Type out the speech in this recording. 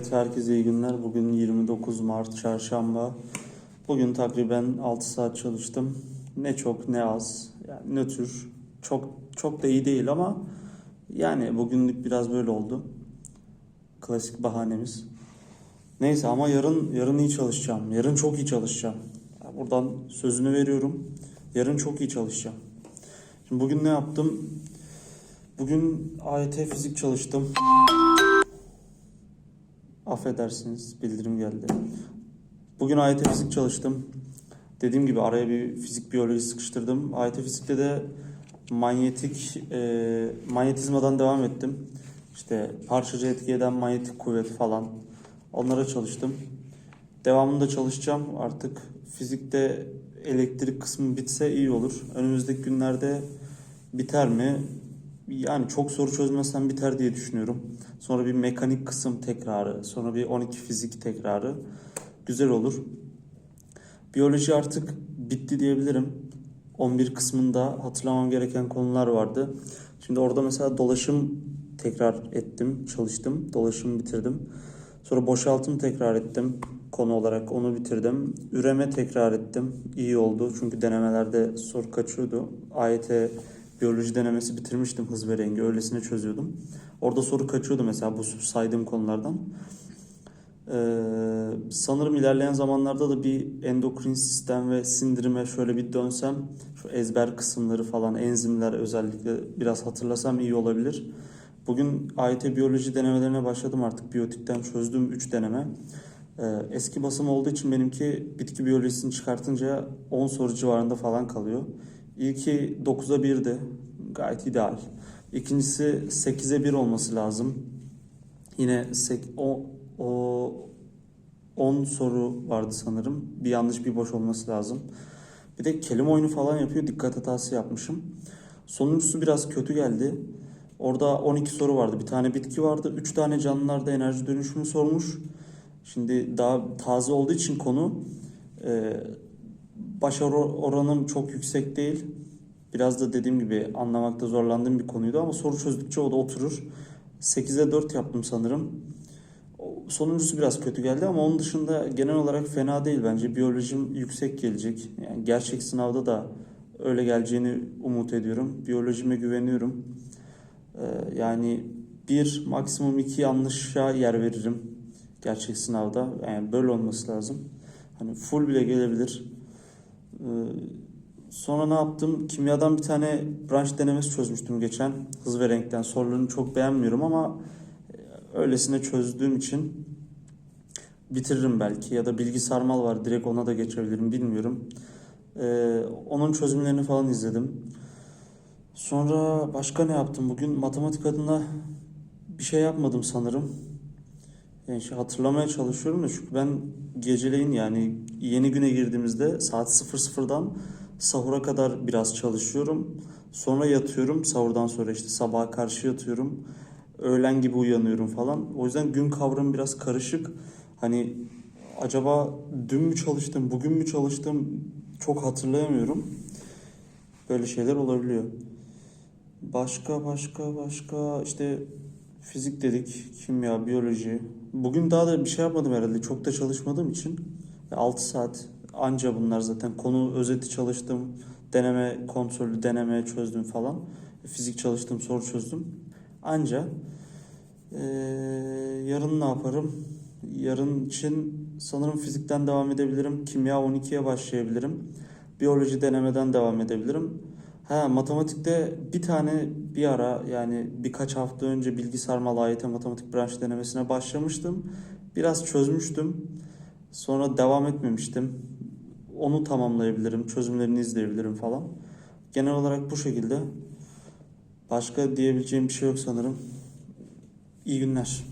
Evet, herkese iyi günler. Bugün 29 Mart Çarşamba. Bugün takriben 6 saat çalıştım. Ne çok ne az. Yani nötr. Çok çok da iyi değil ama yani bugünlük biraz böyle oldu. Klasik bahanemiz. Neyse ama yarın yarın iyi çalışacağım. Yarın çok iyi çalışacağım. Buradan sözünü veriyorum. Yarın çok iyi çalışacağım. Şimdi bugün ne yaptım? Bugün AYT fizik çalıştım. Affedersiniz bildirim geldi. Bugün AYT fizik çalıştım. Dediğim gibi araya bir fizik biyoloji sıkıştırdım. AYT fizikte de manyetik e, manyetizmadan devam ettim. İşte parçacı etki eden manyetik kuvvet falan. Onlara çalıştım. Devamında çalışacağım. Artık fizikte elektrik kısmı bitse iyi olur. Önümüzdeki günlerde biter mi? Yani çok soru çözmezsem biter diye düşünüyorum. Sonra bir mekanik kısım tekrarı, sonra bir 12 fizik tekrarı. Güzel olur. Biyoloji artık bitti diyebilirim. 11 kısmında hatırlamam gereken konular vardı. Şimdi orada mesela dolaşım tekrar ettim, çalıştım. Dolaşımı bitirdim. Sonra boşaltım tekrar ettim. Konu olarak onu bitirdim. Üreme tekrar ettim. İyi oldu. Çünkü denemelerde soru kaçıyordu. AYT biyoloji denemesi bitirmiştim hız ve rengi. Öylesine çözüyordum. Orada soru kaçıyordu mesela bu saydığım konulardan. Ee, sanırım ilerleyen zamanlarda da bir endokrin sistem ve sindirime şöyle bir dönsem, şu ezber kısımları falan, enzimler özellikle biraz hatırlasam iyi olabilir. Bugün AYT biyoloji denemelerine başladım artık. Biyotikten çözdüm 3 deneme. Ee, eski basım olduğu için benimki bitki biyolojisini çıkartınca 10 soru civarında falan kalıyor. İlki 9'a 1'di. Gayet ideal. İkincisi 8'e 1 olması lazım. Yine o, o 10 soru vardı sanırım. Bir yanlış bir boş olması lazım. Bir de kelime oyunu falan yapıyor. Dikkat hatası yapmışım. Sonuncusu biraz kötü geldi. Orada 12 soru vardı. Bir tane bitki vardı. 3 tane canlılarda enerji dönüşümü sormuş. Şimdi daha taze olduğu için konu e, başarı oranım çok yüksek değil. Biraz da dediğim gibi anlamakta zorlandığım bir konuydu ama soru çözdükçe o da oturur. 8'e 4 yaptım sanırım. Sonuncusu biraz kötü geldi ama onun dışında genel olarak fena değil bence. Biyolojim yüksek gelecek. Yani gerçek sınavda da öyle geleceğini umut ediyorum. Biyolojime güveniyorum. Ee, yani bir maksimum iki yanlışa yer veririm gerçek sınavda. Yani böyle olması lazım. Hani full bile gelebilir. Ee, Sonra ne yaptım? Kimyadan bir tane branş denemesi çözmüştüm geçen. Hız ve renkten. Sorularını çok beğenmiyorum ama e, öylesine çözdüğüm için bitiririm belki. Ya da bilgi sarmal var. Direkt ona da geçebilirim. Bilmiyorum. Ee, onun çözümlerini falan izledim. Sonra başka ne yaptım bugün? Matematik adına bir şey yapmadım sanırım. Yani şey hatırlamaya çalışıyorum da çünkü ben geceleyin yani yeni güne girdiğimizde saat 00'dan sahura kadar biraz çalışıyorum. Sonra yatıyorum. Sahurdan sonra işte sabaha karşı yatıyorum. Öğlen gibi uyanıyorum falan. O yüzden gün kavramı biraz karışık. Hani acaba dün mü çalıştım, bugün mü çalıştım çok hatırlayamıyorum. Böyle şeyler olabiliyor. Başka başka başka işte fizik dedik, kimya, biyoloji. Bugün daha da bir şey yapmadım herhalde. Çok da çalışmadığım için. 6 saat anca bunlar zaten. Konu özeti çalıştım. Deneme kontrolü, deneme çözdüm falan. Fizik çalıştım, soru çözdüm. Anca. Ee, yarın ne yaparım? Yarın için sanırım fizikten devam edebilirim. Kimya 12'ye başlayabilirim. Biyoloji denemeden devam edebilirim. Ha matematikte bir tane bir ara yani birkaç hafta önce bilgi sarmal AYT matematik branş denemesine başlamıştım. Biraz çözmüştüm. Sonra devam etmemiştim. Onu tamamlayabilirim, çözümlerini izleyebilirim falan. Genel olarak bu şekilde. Başka diyebileceğim bir şey yok sanırım. İyi günler.